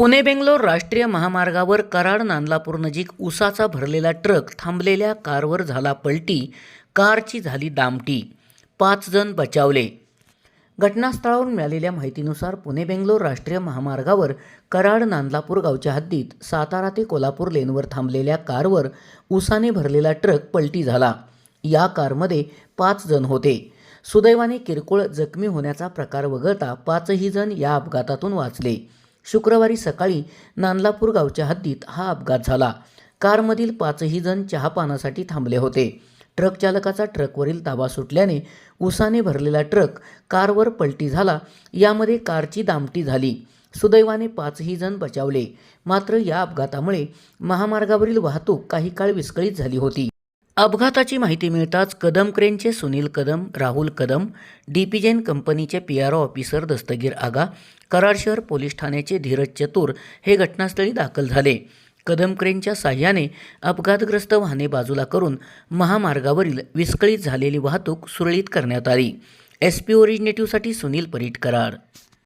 पुणे बेंगलोर राष्ट्रीय महामार्गावर कराड नांदलापूर नजीक उसाचा भरलेला ट्रक थांबलेल्या कारवर झाला पलटी कारची झाली दामटी पाच जण बचावले. घटनास्थळावरून मिळालेल्या माहितीनुसार पुणे बेंगलोर राष्ट्रीय महामार्गावर कराड नांदलापूर गावच्या हद्दीत सातारा ते कोल्हापूर लेनवर थांबलेल्या कारवर उसाने भरलेला ट्रक पलटी झाला. या कारमध्ये पाच जण होते. सुदैवाने किरकोळ जखमी होण्याचा प्रकार वगळता पाचही जण या अपघातातून वाचले. शुक्रवारी सकाळी नांदलापूर गावच्या हद्दीत हा अपघात झाला. कारमधील पाचही जण चहापानासाठी थांबले होते. ट्रक चालकाचा ट्रकवरील ताबा सुटल्याने उसाने भरलेला ट्रक कारवर पलटी झाला. यामध्ये कारची दामटी झाली. सुदैवाने पाचही जण बचावले. मात्र या अपघातामुळे महामार्गावरील वाहतूक काही काळ विस्कळीत झाली होती. अपघाताची माहिती मिळताच कदम क्रेनचे सुनील कदम राहुल कदम डीपीजेन कंपनीचे P R O officer Dastagir Aga Karad शहर पोलीस ठाण्याचे धीरज चतुर हे घटनास्थळी दाखल झाले. कदम क्रेनच्या साह्याने अपघातग्रस्त वाहने बाजूला करून महामार्गावरील विस्कळीत झालेली वाहतूक सुरळीत करण्यात आली. एस पी ओरिजिनेटिव्हसाठी सुनील परीट कराड